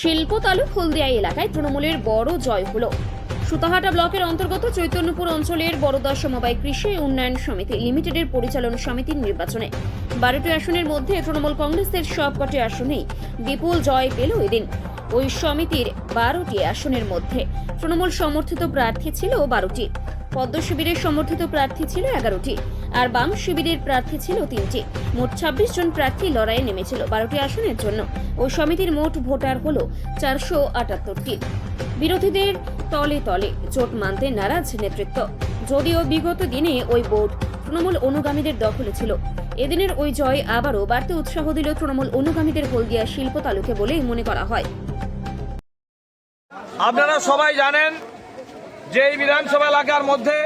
শিল্পতালু হলদিয়া এলাকায় তৃণমূলের বড় জয় হলো। সুতাহাটা ব্লকের অন্তর্গত চৈতন্যপুর অঞ্চলের বড়দা সমবায় কৃষি উন্নয়ন সমিতি লিমিটেডের পরিচালন সমিতির নির্বাচনে। বারোটি আসনের মধ্যে তৃণমূল কংগ্রেসের সবকটি আসনেই বিপুল জয় পেল এদিন। ওই সমিতির বারোটি আসনের মধ্যে। তৃণমূল সমর্থিত প্রার্থী ছিল বারোটি। পদ্ম শিবিরের সমর্থিত প্রার্থী ছিল এগারোটি। আর বাম শিবিরের প্রার্থী ছিল তিনটি। মোট ছাব্বিশ জন প্রার্থী লড়াইয়ে নেমেছিল বারোটি আসনের জন্য। ওই সমিতির মোট ভোটার হল চারশো আটাত্তরটি। বিরোধীদের তলে তলে জোট মানতে নারাজ নেতৃত্ব। যদিও বিগত দিনে ওই বোর্ড তৃণমূল অনুগামীদের দখলে ছিল। এদিনের ওই জয় আবারও বাড়তে উৎসাহ দিল তৃণমূল অনুগামীদের হলদিয়া শিল্প তালুকে বলেই মনে করা হয়। আপনারা সবাই জানেন যে এই বিধানসভা এলাকার মধ্যে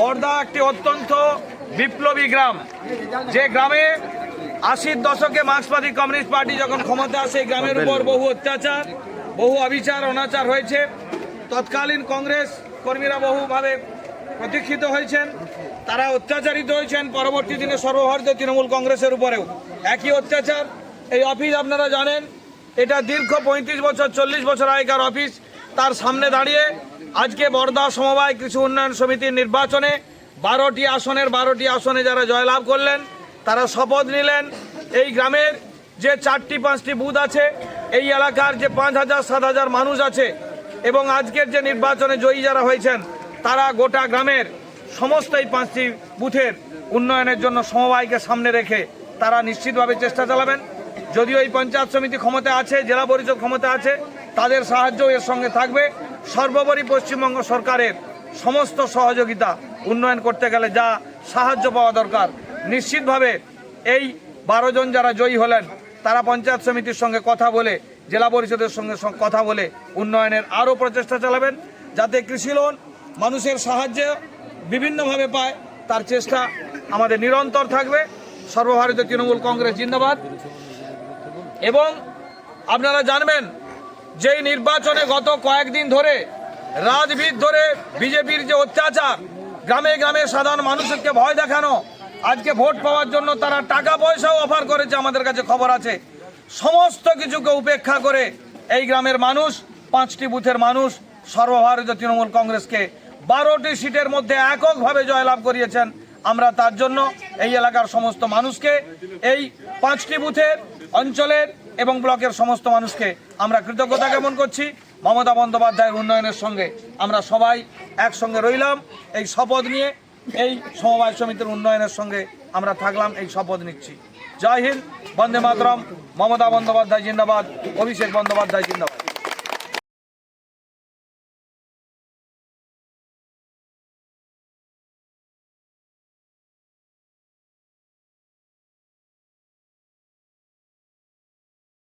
বর্দা একটি অত্যন্ত বিপ্লবী গ্রাম। যে গ্রামে আশির দশকে মার্ক্সবাদী কমিউনিস্ট পার্টি যখন ক্ষমতা আসে গ্রামের উপর বহু অত্যাচার বহু অবিচার অনাচার হয়েছে। তৎকালীন কংগ্রেস কর্মীরা বহুভাবে প্রতীক্ষিত হয়েছেন। তারা অত্যাচারিত হয়েছেন। পরবর্তী দিনে সর্বভারতীয় তৃণমূল কংগ্রেসের উপরেও একই অত্যাচার। এই অফিস আপনারা জানেন এটা দীর্ঘ পঁয়ত্রিশ বছর চল্লিশ বছর আগেকার অফিস। তার সামনে দাঁড়িয়ে আজকে বর্দা সমবায় কৃষি উন্নয়ন সমিতির নির্বাচনে বারোটি আসনের, বারোটি আসনে যারা জয়লাভ করলেন, তারা শপথ নিলেন। এই গ্রামের যে চারটি, পাঁচটি বুথ আছে, এই এলাকার যে পাঁচ হাজার, সাত হাজার মানুষ আছে, এবং আজকের যে নির্বাচনে জয়ী যারা হয়েছেন, তারা গোটা গ্রামের সমস্ত এই পাঁচটি বুথের উন্নয়নের জন্য সমবায়কে সামনে রেখে তারা নিশ্চিতভাবে চেষ্টা চালাবেন। যদিও এই পঞ্চায়েত সমিতি ক্ষমতা আছে, জেলা পরিষদ ক্ষমতা আছে তাদের সাহায্য এর সঙ্গে থাকবে। সর্বোপরি পশ্চিমবঙ্গ সরকারের সমস্ত সহযোগিতা উন্নয়ন করতে গেলে যা সাহায্য পাওয়া দরকার। নিশ্চিতভাবে এই বারো জন যারা জয়ী হলেন, তারা পঞ্চায়েত সমিতির সঙ্গে কথা বলে, জেলা পরিষদের সঙ্গে কথা বলে উন্নয়নের আরও প্রচেষ্টা চালাবেন। যাতে কৃষি লোন মানুষের সাহায্যে বিভিন্নভাবে পায়, তার চেষ্টা আমাদের নিরন্তর থাকবে। সর্বভারতীয় তৃণমূল কংগ্রেস জিন্দাবাদ। এবং আপনারা জানবেন যেই নির্বাচনে গত কয়েকদিন ধরে রাজভিত ধরে বিজেপির যে অত্যাচার, গ্রামে গ্রামে সাধারণ মানুষকে ভয় দেখানো, আজকে ভোট পাওয়ার জন্য তারা টাকা পয়সাও অফার করেছে আমাদের কাছে খবর আছে। সমস্ত কিছুকে উপেক্ষা করে এই গ্রামের মানুষ, পাঁচটি বুথের মানুষ, সর্বভারতীয় তৃণমূল কংগ্রেসকে বারোটি সিটের মধ্যে এককভাবে জয়লাভ করিয়েছেন। আমরা তার জন্য এই এলাকার সমস্ত মানুষকে এই পাঁচটি বুথের অঞ্চলের এবং ব্লকের সমস্ত মানুষকে আমরা কৃতজ্ঞতা জ্ঞাপন করছি। মমতা বন্দ্যোপাধ্যায়ের উন্নয়নের সঙ্গে আমরা সবাই একসঙ্গে রইলাম। এই শপথ নিয়ে এই সমবায় সমিতির উন্নয়নের সঙ্গে আমরা থাকলাম, এই শপথ নিচ্ছি। জয় হিন্দ, বন্দে মাতরম, মমতা বন্দ্যোপাধ্যায় জিন্দাবাদ, অভিষেক বন্দ্যোপাধ্যায় জিন্দাবাদ।